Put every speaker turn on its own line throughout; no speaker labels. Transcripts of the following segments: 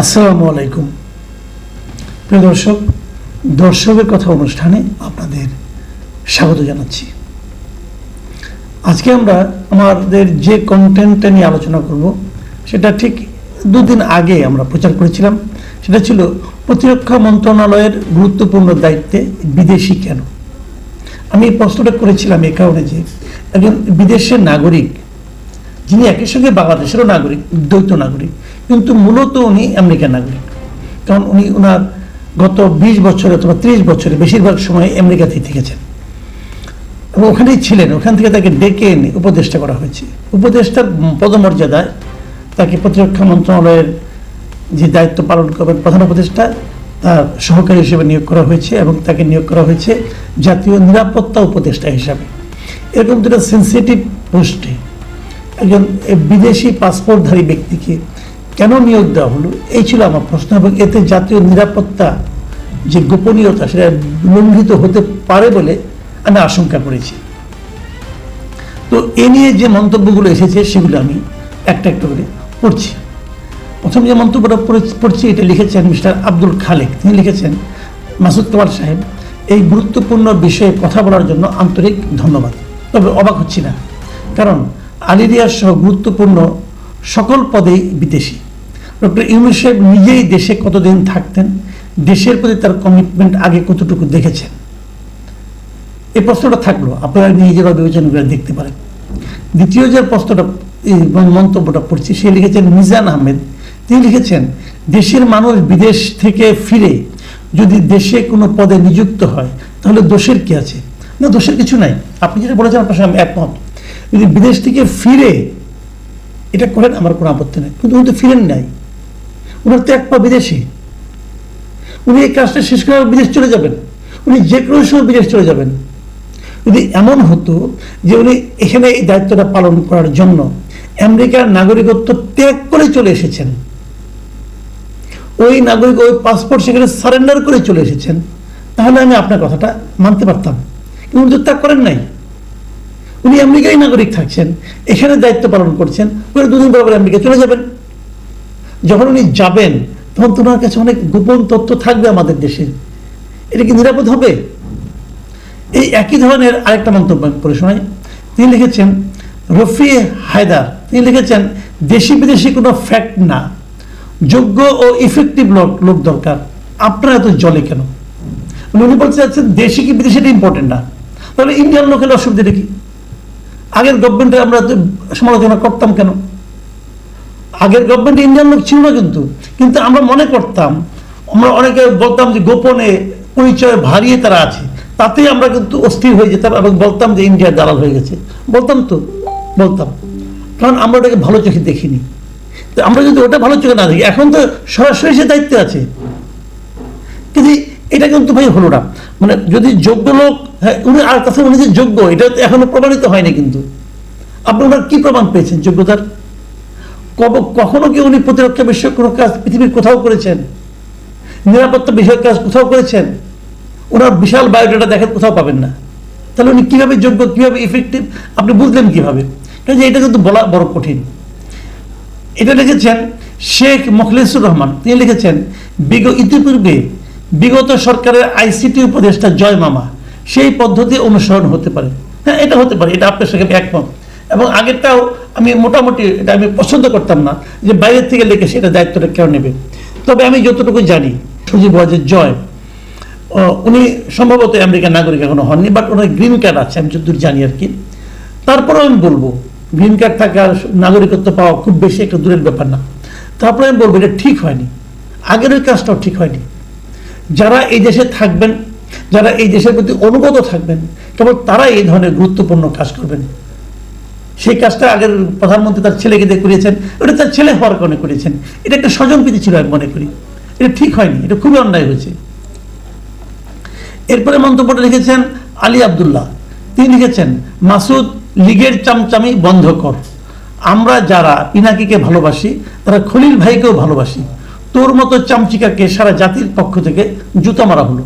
আসসালামু আলাইকুম। প্রিয় দর্শক, দর্শকের কথা অনুষ্ঠানে আপনাদের স্বাগত জানাচ্ছি। আজকে আমরা আমাদের যে কন্টেন্টটা নিয়ে আলোচনা করব, সেটা ঠিক দুদিন আগে আমরা প্রচার করেছিলাম। সেটা ছিল, প্রতিরক্ষা মন্ত্রণালয়ের গুরুত্বপূর্ণ দায়িত্বে বিদেশি কেন? আমি এই প্রশ্নটা করেছিলাম এই কারণে যে একজন বিদেশের নাগরিক যিনি একই সঙ্গে বাংলাদেশেরও নাগরিক দ্বৈত নাগরিক, কিন্তু মূলত উনি আমেরিকার নাগরিক। কারণ উনি ওনার গত বিশ বছরে অথবা ত্রিশ বছরে বেশিরভাগ সময় আমেরিকাতেই থেকেছেন। এবং ওখানেই ছিলেন, ওখান থেকে তাকে ডেকে এনে উপদেষ্টা করা হয়েছে। উপদেষ্টার পদমর্যাদায় তাকে প্রতিরক্ষা মন্ত্রণালয়ের যে দায়িত্ব পালন করবেন প্রধান উপদেষ্টা, তার সহকারী হিসেবে নিয়োগ করা হয়েছে এবং তাকে নিয়োগ করা হয়েছে জাতীয় নিরাপত্তা উপদেষ্টা হিসাবে। এরকম দুটো সেন্সিটিভ পোস্টে একজন বিদেশি পাসপোর্টধারী ব্যক্তিকে কেন নিয়োগ দেওয়া হলো? এই ছিল আমার প্রশ্ন এবং এতে জাতীয় নিরাপত্তা যে গোপনীয়তা, সেটা লঙ্ঘিত হতে পারে বলে আমি আশঙ্কা করেছি। তো এ নিয়ে যে মন্তব্যগুলো এসেছে, সেগুলো আমি একটা একটা করে পড়ছি। প্রথম যে মন্তব্যটা পড়ছি, এটা লিখেছেন মিস্টার আব্দুল খালেক। তিনি লিখেছেন, মাসুদ কামাল সাহেব, এই গুরুত্বপূর্ণ বিষয়ে কথা বলার জন্য আন্তরিক ধন্যবাদ। তবে অবাক হচ্ছি না, কারণ আলিরিয়ার সহ গুরুত্বপূর্ণ সকল পদেই বিদেশি। ডক্টর ইউনুস সাহেব নিজেই দেশে কতদিন থাকতেন, দেশের প্রতি তার কমিটমেন্ট আগে কতটুকু দেখেছেন? এই প্রশ্নটা থাকল, আপনারা নিজেরা বিবেচনা করে দেখতে পারেন। দ্বিতীয় যে প্রশ্নটা মন্তব্যটা পড়ছি, সে লিখেছেন, মিজান আহমেদ, তিনি লিখেছেন, দেশের মানুষ বিদেশ থেকে ফিরে যদি দেশে কোনো পদে নিযুক্ত হয়, তাহলে দোষের কি আছে? না, দোষের কিছু নাই। আপনি যেটা বলেছেন, আপনার সঙ্গে একমত। যদি বিদেশ থেকে ফিরে এটা করেন, আমার কোনো আপত্তি নেই। কিন্তু উনি তো ফিরেন নাই। ওনার তো এক পা বিদেশি। উনি এই কাজটা শেষ করে বিদেশ চলে যাবেন। উনি যে কোনো সময় বিদেশ চলে যাবেন। যদি এমন হতো যে উনি এখানে এই দায়িত্বটা পালন করার জন্য আমেরিকার নাগরিকত্ব ত্যাগ করে চলে এসেছেন, ওই নাগরিক ওই পাসপোর্ট সেখানে সারেন্ডার করে চলে এসেছেন, তাহলে আমি আপনার কথাটা মানতে পারতাম। কিন্তু উনি তো ত্যাগ করেন নাই। উনি আমেরিকাই নাগরিক থাকছেন, এখানে দায়িত্ব পালন করছেন, পরে দুদিন পর আমেরিকা চলে যাবেন। যখন উনি যাবেন, তখন তোমার কাছে অনেক গোপন তথ্য থাকবে আমাদের দেশে। এটা কি নিরাপদ হবে? এই একই ধরনের আরেকটা মন্তব্য পড়ে শোনাই। তিনি লিখেছেন, রফি হায়দার, তিনি লিখেছেন, দেশি বিদেশি কোনো ফ্যাক্ট না। যোগ্য ও ইফেক্টিভ লোক লোক দরকার। আপনারা এত জলে কেন? উনি বলতে চাচ্ছেন, দেশি কি বিদেশি ইম্পর্টেন্ট না। তাহলে ইন্ডিয়ান লোকের অসুবিধাটা কি? আগের গভর্নমেন্টে আমরা সমালোচনা করতাম কেন? আগের গভর্নমেন্টে ইন্ডিয়ান লোক ছিল না কিন্তু। কিন্তু আমরা মনে করতাম, আমরা অনেকে বলতাম যে গোপনে পরিচয় ভারিয়ে তারা আছে। তাতেই আমরা কিন্তু অস্থির হয়ে যেতাম এবং বলতাম যে ইন্ডিয়ার দালাল হয়ে গেছে। বলতাম তো, বলতাম। কারণ আমরা ওটাকে ভালো চোখে দেখিনি। তো আমরা যদি ওটা ভালো চোখে না দেখি, এখন তো সরাসরি সে দায়িত্বে আছে। কিন্তু এটা কিন্তু ভাই হলো না। মানে যদি যোগ্য লোক হ্যাঁ উনি আর তাছাড়া উনি যে যোগ্য, এটা এখনও প্রমাণিত হয়নি কিন্তু। আপনি ওনার কি প্রমাণ পেয়েছেন যোগ্যতার? কখনো কি উনি প্রতিরক্ষা বিষয়ক কোনো কাজ পৃথিবীর কোথাও করেছেন? নিরাপত্তা বিষয়ক কাজ কোথাও করেছেন? ওনার বিশাল বায়োডাটা দেখেন কোথাও পাবেন না। তাহলে উনি কীভাবে যোগ্য, কীভাবে ইফেক্টিভ আপনি বুঝলেন কীভাবে? যে এটা কিন্তু বলা বড় কঠিন। এটা লিখেছেন শেখ মখলেসুর রহমান। তিনি লিখেছেন বিগ ইতিপূর্বে বিগত সরকারের আইসিটি উপদেষ্টা জয় মামা, সেই পদ্ধতি অনুসরণ হতে পারে। হ্যাঁ এটা হতে পারে, এটা আপনার সঙ্গে একমত। এবং আগেরটাও আমি মোটামুটি এটা আমি পছন্দ করতাম না যে বাইরের থেকে লিখে সেটা দায়িত্বটা কেউ নেবে। তবে আমি যতটুকু জানি সজীব ওয়াজের জয় উনি সম্ভবত আমেরিকার নাগরিক এখনও হননি বাট ওনার গ্রিন কার্ড আছে, আমি যতদূর জানি আর কি। তারপরেও আমি বলব গ্রিন কার্ড থাকা নাগরিকত্ব পাওয়া খুব বেশি একটা দূরের ব্যাপার না। তারপরে আমি বলব, এটা ঠিক হয়নি। আগের ওই কাজটাও ঠিক হয়নি। যারা এই দেশে থাকবেন, যারা এই দেশের প্রতি অনুগত থাকবেন, কেবল তারাই এই ধরনের গুরুত্বপূর্ণ কাজ করবেন। সেই কাজটা আগের প্রধানমন্ত্রী তার ছেলেকে দিয়ে করিয়েছেন, ওটা তার ছেলে হওয়ার কারণে করেছেন এটা একটা স্বজনপ্রীতি ছিল, আমি মনে করি। এটা ঠিক হয়নি, এটা খুবই অন্যায় হয়েছে। এরপরে মন্তব্যটা লিখেছেন আলী আব্দুল্লাহ। তিনি লিখেছেন, মাসুদ, লীগের চামচামি বন্ধ কর। আমরা যারা পিনাকিকে ভালোবাসি, তারা খলিল ভাইকেও ভালোবাসি। তোর মতো চামচিকাকে সারা জাতির পক্ষ থেকে জুতা মারা হলো।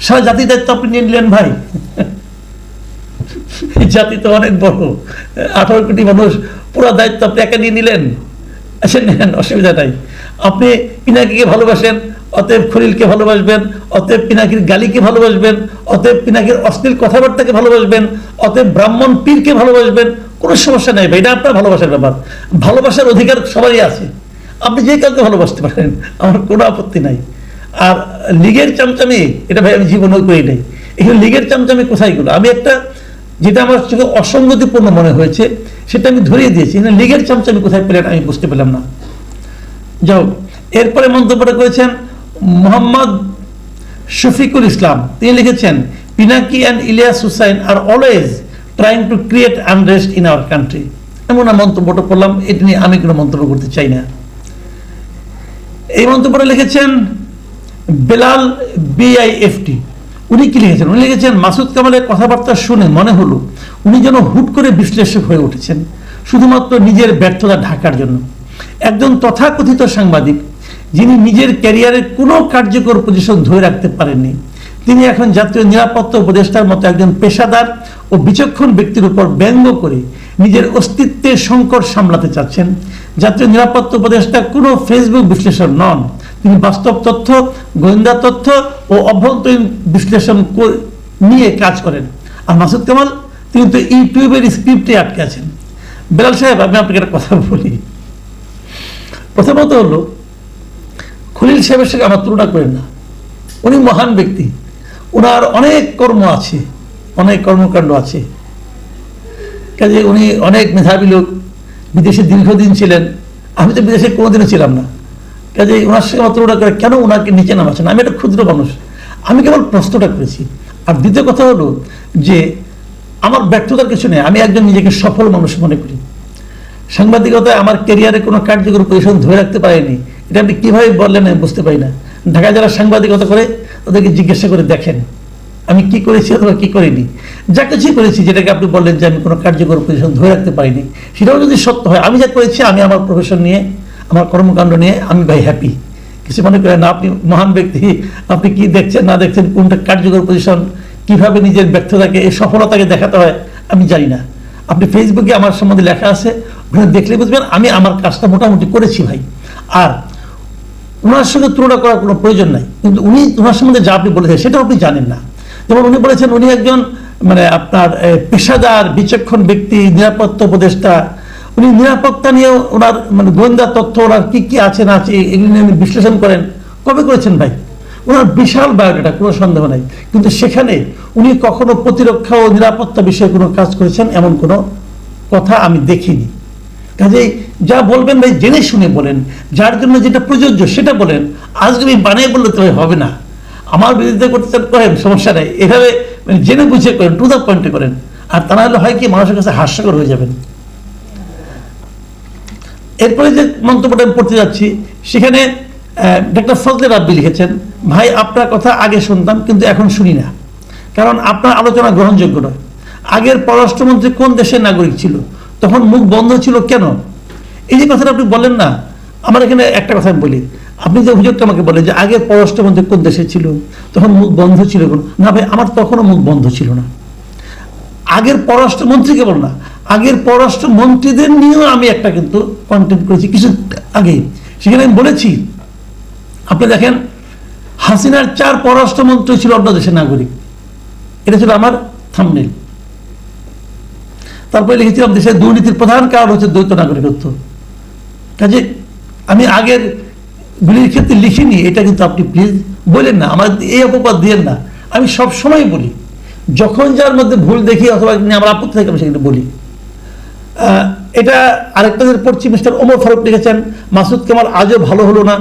সারা জাতির দায়িত্ব আপনি নিয়ে নিলেন ভাই। জাতি তো অনেক বড়। আঠারো কোটি মানুষ, পুরো দায়িত্ব আপনি একা নিয়ে নিলেন। আচ্ছা নেন অসুবিধা নাই। আপনি পিনাকিকে ভালোবাসেন, অতএব খলিলকে ভালোবাসবেন, অতএব পিনাকির গালিকে ভালোবাসবেন, অতএব পিনাকির অশ্লীল কথাবার্তাকে ভালোবাসবেন, অতএব ব্রাহ্মণ পীরকে ভালোবাসবেন, কোনো সমস্যা নেই ভাই, এটা আপনার ভালোবাসার ব্যাপার। ভালোবাসার অধিকার সবারই আছে। আপনি যে কাউকে ভালোবাসতে পারেন, আমার কোনো আপত্তি নাই। আর লিগের চামচামি, এটা ভাই আমি জীবনেও করি নাই। এখানে লিগের চামচামি কোথায় গেলো? আমি একটা, যেটা আমার চোখে অসঙ্গতিপূর্ণ মনে হয়েছে, সেটা আমি ধরিয়ে দিয়েছি। এখানে লিগের চামচামি কোথায় পেলেন, আমি বুঝতে পেলাম না। যাও, এরপরে মন্তব্যটা করেছেন মোহাম্মদ শফিকুল ইসলাম। তিনি লিখেছেন, Pinaki and Ilias Hossain are always trying to create unrest in our country এমন না মন্তব্যটা করলাম, এটি নিয়ে আমি কোনো মন্তব্য করতে চাই না। এই মন্তব্যটা লিখেছেন বেলাল বিআইএফটি উনি কি লিখেছেন? উনি লিখেছেন, মাসুদ কামালের কথাবার্তা শুনে মনে হলো উনি যেন হুট করে বিশ্লেষক হয়ে উঠেছেন, শুধুমাত্র নিজের ব্যর্থতা ঢাকার জন্য। একজন তথাকথিত সাংবাদিক, যিনি নিজের ক্যারিয়ারের কোনো কার্যকর পজিশন ধরে রাখতে পারেননি, তিনি এখন জাতীয় নিরাপত্তা উপদেষ্টার মতো একজন পেশাদার ও বিচক্ষণ ব্যক্তির উপর ব্যঙ্গ করে নিজের অস্তিত্বের সংকট সামলাতে চাচ্ছেন। জাতীয় নিরাপত্তা উপদেষ্টা কোনো ফেসবুক বিশ্লেষণ নন। তিনি বাস্তব তথ্য, গোয়েন্দা তথ্য ও অভ্যন্তরীণ বিশ্লেষণ নিয়ে কাজ করেন। আর মাসুদ কামাল, তিনি তো ইউটিউবের স্ক্রিপ্টে আটকে আছেন। বেলাল সাহেব, আমি আপনাকে একটা কথা বলি। প্রথমত হলো, খলিল সাহেবের সঙ্গে আমার তুলনা করেন না। উনি মহান ব্যক্তি। ওনার অনেক কর্ম আছে, অনেক কর্মকাণ্ড আছে। কাজে উনি অনেক মেধাবী লোক। বিদেশে দীর্ঘদিন ছিলেন। আমি তো বিদেশে কোনোদিনও ছিলাম না। কাজে ওনার সঙ্গে তুলনা করে কেন ওনাকে নিচে নামাচ্ছেন? আমি একটা ক্ষুদ্র মানুষ। আমি কেবল প্রশ্নটা করেছি। আর দ্বিতীয় কথা হলো যে, আমার ব্যর্থতার কিছু নেই আমি একজন নিজেকে সফল মানুষ মনে করি। সাংবাদিকতায় আমার কেরিয়ারে কোনো কার্যকর পজিশন ধরে রাখতে পারিনি। এটা আপনি কীভাবে বললেন আমি বুঝতে পারি না। ঢাকায় যারা সাংবাদিকতা করে, তাদেরকে জিজ্ঞাসা করে দেখেন। আমি কি করেছি অথবা কি করিনি? যা কিছুই করেছি, যেটাকে আপনি বললেন যে আমি কোনো কার্যকর পজিশন ধরে রাখতে পারিনি, সেটাও যদি সত্য হয়, আমি যা করেছি, আমি আমার প্রফেশন নিয়ে, আমার কর্মকাণ্ড নিয়ে, আমি ভাই হ্যাপি কিছু মনে করেন না, আপনি মহান ব্যক্তি, আপনি কি দেখছেন, না দেখছেন, কোনটা কার্যকর পজিশন কীভাবে নিজের ব্যর্থতাকে এই সফলতাকে দেখাতে হয়, আমি জানি না। আপনি ফেসবুকে আমার সম্বন্ধে লেখা আছে, ওখানে দেখলে বুঝবেন, আমি আমার কাজটা মোটামুটি করেছি ভাই। আর ওনার সঙ্গে তুলনা করার কোনো প্রয়োজন নাই। কিন্তু উনি, ওনার সম্বন্ধে যা আপনি বলেছেন, সেটাও আপনি জানেন না। যেমন উনি বলেছেন, উনি একজন মানে আপনার পেশাদার, বিচক্ষণ ব্যক্তি, নিরাপত্তা উপদেষ্টা। উনি নিরাপত্তা নিয়ে ওনার মানে গোয়েন্দা তথ্য, ওনার কি কি আছে না আছে এগুলি নিয়ে বিশ্লেষণ করেন। কবে করেছেন ভাই? ওনার বিশাল বায়োডাটা, কোনো সন্দেহ নাই। কিন্তু সেখানে উনি কখনো প্রতিরক্ষা ও নিরাপত্তা বিষয়ে কোনো কাজ করেছেন এমন কোনো কথা আমি দেখিনি। কাজেই যা বলবেন ভাই, জেনে শুনে বলেন। যার জন্য যেটা প্রযোজ্য সেটা বলেন। আজকে আমি বানিয়ে বললে তো হবে না। আমার বিরুদ্ধে করতে চান করেন, সমস্যা নেই। এভাবে মানে জেনে বুঝে করেন টু দ্য পয়েন্টে করেন। আর তা নাহলে হয় কি, মানুষের কাছে হাস্যকর হয়ে যাবেন। এরপরে যে মন্তব্যটা আমি পড়তে যাচ্ছি, সেখানে ডক্টর ফজলে রাব্বি লিখেছেন, ভাই, আপনার কথা আগে শুনতাম, কিন্তু এখন শুনি না। কারণ আপনার আলোচনা গ্রহণযোগ্য নয়। আগের পররাষ্ট্রমন্ত্রী কোন দেশের নাগরিক ছিল? তখন মুখ বন্ধ ছিল কেন? এই যে কথাটা আপনি বলেন না, আমার এখানে একটা কথা আমি বলি। আপনি যে অভিযোগটা আমাকে বলেন যে আগের পররাষ্ট্রমন্ত্রী কোন দেশে ছিল? তখন মুখ বন্ধ ছিল না ভাই, আমার তখনও মুখ বন্ধ ছিল না। আগের পররাষ্ট্রমন্ত্রী কেবল না। আগের পররাষ্ট্রমন্ত্রীদের নিয়েও আমি একটা কিন্তু কন্টেন্ট করেছি কিছু আগে। সেখানে আমি বলেছি, আপনি দেখেন, হাসিনার চার পররাষ্ট্রমন্ত্রী ছিল অন্য দেশের নাগরিক। এটা ছিল আমার থামনেল তারপরে লিখেছিলাম, দেশের দুর্নীতির প্রধান কারণ হচ্ছে দ্বৈত নাগরিকত্ব। কাজে আমি আগের গুলির ক্ষেত্রে লিখিনি, এটা কিন্তু আপনি প্লিজ বলেন না, আমার এই অপবাদ দিয়েন না। আমি সব সময় বলি, যখন যার মধ্যে ভুল দেখি অথবা আমার আপত্তি থাকে, আমি সেখানে বলি। এটা আরেকটা পড়ছি, মিস্টার ওমর ফারুক লিখেছেন, মাসুদ কামাল আজও ভালো হলো না।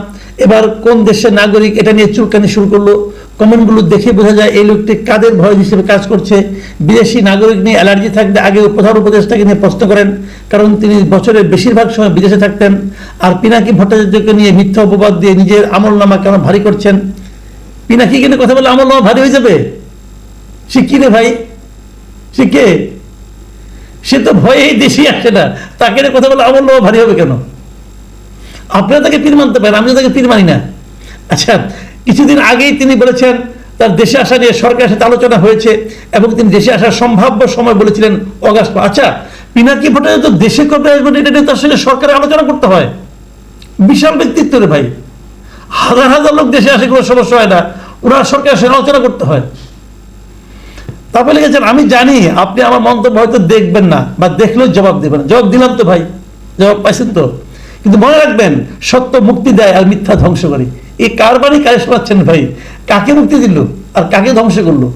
এবার কোন দেশের নাগরিক এটা নিয়ে চুলকানি শুরু করল? কমেন্টগুলো দেখে বোঝা যায় এই লোকটি কাদের ভয় হিসেবে কাজ করছে। বিদেশি নাগরিক নিয়ে অ্যালার্জি থাকলে আগে প্রধান উপদেষ্টাকে নিয়ে প্রশ্ন করেন, কারণ তিনি বছরের বেশিরভাগ সময় বিদেশে থাকতেন। আর পিনাকি ভট্টাচার্যকে নিয়ে মিথ্যা অপবাদ দিয়ে নিজের আমল নামা কেন ভারী করছেন? পিনাকি কিনে কথা বলে আমল নামা ভারী হয়ে যাবে? সে কি ভাই? সে কে? সে তো ভয়েই দেশি আসে না। তাকে কথা বলে আমল নামা ভারী হবে কেন? আপনারা তাকে পীর মানতে পারেন, আমি তাকে পীর মানি না। আচ্ছা কিছুদিন আগেই তিনি বলেছেন, তার দেশে আসা নিয়ে সরকারের সাথে আলোচনা হয়েছে এবং তিনি দেশে আসার সম্ভাব্য সময় বলেছিলেন অগাস্ট আচ্ছা পিনাকি ভট্টাচার্য তো দেশে কবে আসবেন এটা নিয়ে তার সঙ্গে সরকারের আলোচনা করতে হয়। বিশাল ব্যক্তিত্ব রে ভাই। হাজার হাজার লোক দেশে আসে, কোনো সমস্যা হয় না। ওনার সরকারের সঙ্গে আলোচনা করতে হয়। তারপরে লিখেছেন, আমি জানি, আপনি আমার মন্তব্য হয়তো দেখবেন না বা দেখলেও জবাব দেবেন জবাব দিলাম তো ভাই, জবাব পাইছেন তো। কিন্তু মনে রাখবেন, সত্য মুক্তি দেয় আর মিথ্যা ধ্বংস করে। এই কার বাড়ি কারে শোনাচ্ছেন ভাই? কাকে মুক্তি দিল আর কাকে ধ্বংস করল?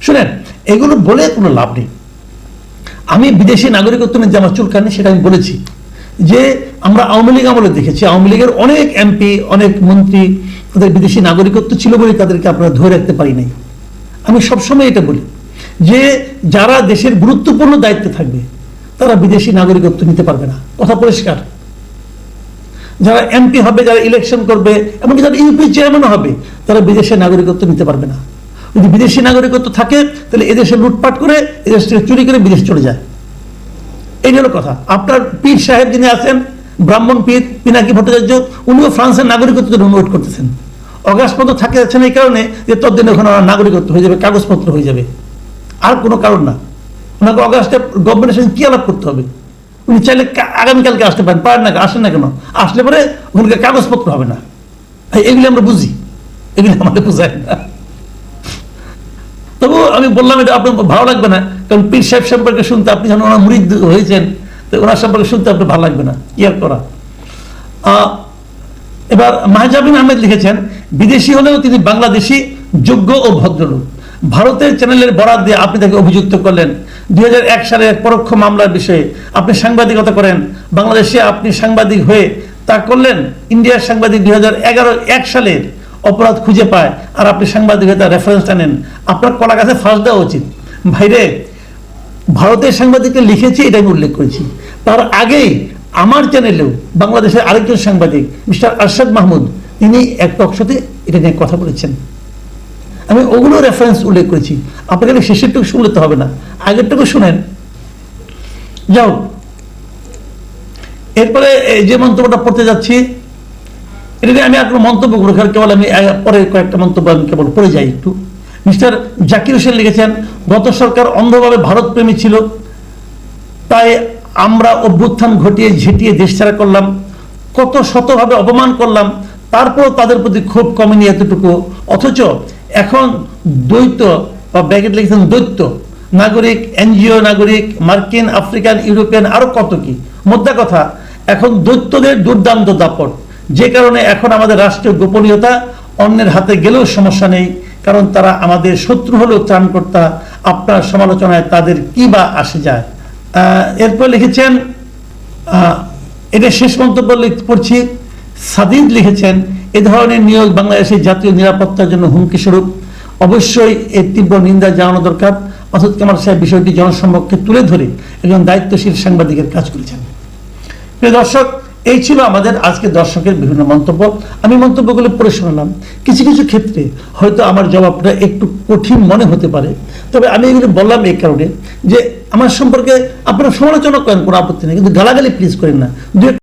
শুনেন, এগুলো বলে কোনো লাভ নেই। আমি বিদেশি নাগরিকত্ব নিয়ে যে আমার চুলকানি সেটা আমি বলেছি। যে আমরা আওয়ামী লীগ আমলে দেখেছি, আওয়ামী লীগের অনেক এমপি, অনেক মন্ত্রী, তাদের বিদেশি নাগরিকত্ব ছিল বলে তাদেরকে আপনারা ধরে রাখতে পারি নাই। আমি সবসময় এটা বলি যে যারা দেশের গুরুত্বপূর্ণ দায়িত্বে থাকবে, তারা বিদেশি নাগরিকত্ব নিতে পারবে না। কথা পরিষ্কার। যারা এমপি হবে, যারা ইলেকশন করবে, এমনকি যারা ইউপি চেয়ারম্যান হবে, তারা বিদেশের নাগরিকত্ব নিতে পারবে না। যদি বিদেশি নাগরিকত্ব থাকে, তাহলে এদেশে লুটপাট করে এদেশ থেকে চুরি করে বিদেশ চলে যায়। এই হলো কথা। আপনার পীর সাহেব যিনি আছেন, ব্রাহ্মণ পীর, পিনাকি ভট্টাচার্য, উনিও ফ্রান্সের নাগরিকত্ব জন্য অনুরোধ করতেছেন। পর্যন্ত থাকে যাচ্ছেন এই কারণে যে ততদিনে ওখানে ওনার নাগরিকত্ব হয়ে যাবে, কাগজপত্র হয়ে যাবে। আর কোনো কারণ না। ওনাকে অগাস্টে গভর্নমেন্টের সঙ্গে কি আলাপ করতে হবে? উনি চাইলে আগামীকালকে আসতে পারেন পারেন না, আসেন না কেন? আসলে পরে ওখানে কাগজপত্র হবে না। এগুলি আমরা বুঝি। এগুলি আমাদের বোঝায় না। তবু আমি বললাম এটা আপনার ভালো লাগবে না, কারণ পীর সাহেব সম্পর্কে শুনতে আপনি যখন ওনার মুরিদ হয়েছেন, তো ওনার সম্পর্কে শুনতে আপনার ভালো লাগবে না। আর করা? এবার মাহজাবিন আহমেদ লিখেছেন, বিদেশি হলেও তিনি বাংলাদেশি যোগ্য ও ভদ্রলোক। ভারতের চ্যানেলের বরাদ দিয়ে আপনি তাকে অভিযুক্ত করলেন। দুই সালে এক পরোক্ষ মামলার বিষয়ে আপনি সাংবাদিকতা করেন। বাংলাদেশে আপনি সাংবাদিক হয়ে তা করলেন। ইন্ডিয়ার সাংবাদিক দুই এক সালের অপরাধ খুঁজে পায় আর আপনি সাংবাদিকতা রেফারেন্স টানেন। আপনার কলা কাছে ফাঁস দেওয়া উচিত। ভাইরে, ভারতের সাংবাদিককে লিখেছি এটা আমি উল্লেখ করেছি। তার আগেই আমার চ্যানেলেও বাংলাদেশের আরেকজন সাংবাদিক, মিস্টার আরশাদ মাহমুদ, তিনি এক টকশোতে এটা নিয়ে কথা বলেছেন। আমি ওগুলো রেফারেন্স উল্লেখ করেছি। আপনাকে শেষেরটুকু শুনলে হবে না। আগেরটুকু শুনেন। যাও। এরপরে যে মন্তব্যটা পড়তে যাচ্ছি, এটা আমি কোনো মন্তব্য কারণ কেবল আমি পরে কয়েকটা মন্তব্য আমি কেবল পড়ে যাই একটু। মিস্টার জাকির হোসেন লিখেছেন, গত সরকার অন্ধভাবে ভারত প্রেমী ছিল, তাই আমরা অভ্যুত্থান ঘটিয়ে ঝেঁটিয়ে দেশ ছাড়া করলাম, কত শতভাবে অপমান করলাম, তারপরও তাদের প্রতি ক্ষোভ কমেনি এতটুকু। অথচ এখন দ্বৈত বা ব্যাকেট লিখেছেন দৈত্য নাগরিক, এনজিও নাগরিক, মার্কিন, আফ্রিকান, ইউরোপিয়ান, আরও কত কি? মোদ্দা কথা, এখন দৈত্যদের দুর্দান্ত দাপট। যে কারণে এখন আমাদের রাষ্ট্রীয় গোপনীয়তা অন্যের হাতে গেলেও সমস্যা নেই, কারণ তারা আমাদের শত্রু হলেও ত্রাণকর্তা। আপনার সমালোচনায় তাদের কি বা আসে যায়? এরপর লিখেছেন এটা শেষ মন্তব্য পড়ছি। সাদিদ লিখেছেন এ ধরনের নিয়োগ বাংলাদেশের জাতীয় নিরাপত্তার জন্য হুমকি স্বরূপ। অবশ্যই এর তীব্র নিন্দা জানানো দরকার। মাসুদ কামাল সাহেব বিষয়টি জনসম্মুখে তুলে ধরে একজন দায়িত্বশীল সাংবাদিকের কাজ করেছেন। প্রিয় দর্শক, এই ছিল আমাদের আজকে দর্শকের বিভিন্ন মন্তব্য। আমি মন্তব্যগুলো পড়ে শোনালাম। কিছু কিছু ক্ষেত্রে হয়তো আমার জবাবটা একটু কঠিন মনে হতে পারে। তবে আমি এগুলো বললাম এই কারণে যে আমার সম্পর্কে আপনারা সমালোচনা করেন, কোনো আপত্তি নেই। কিন্তু গালাগালি প্লিজ করেন না। দু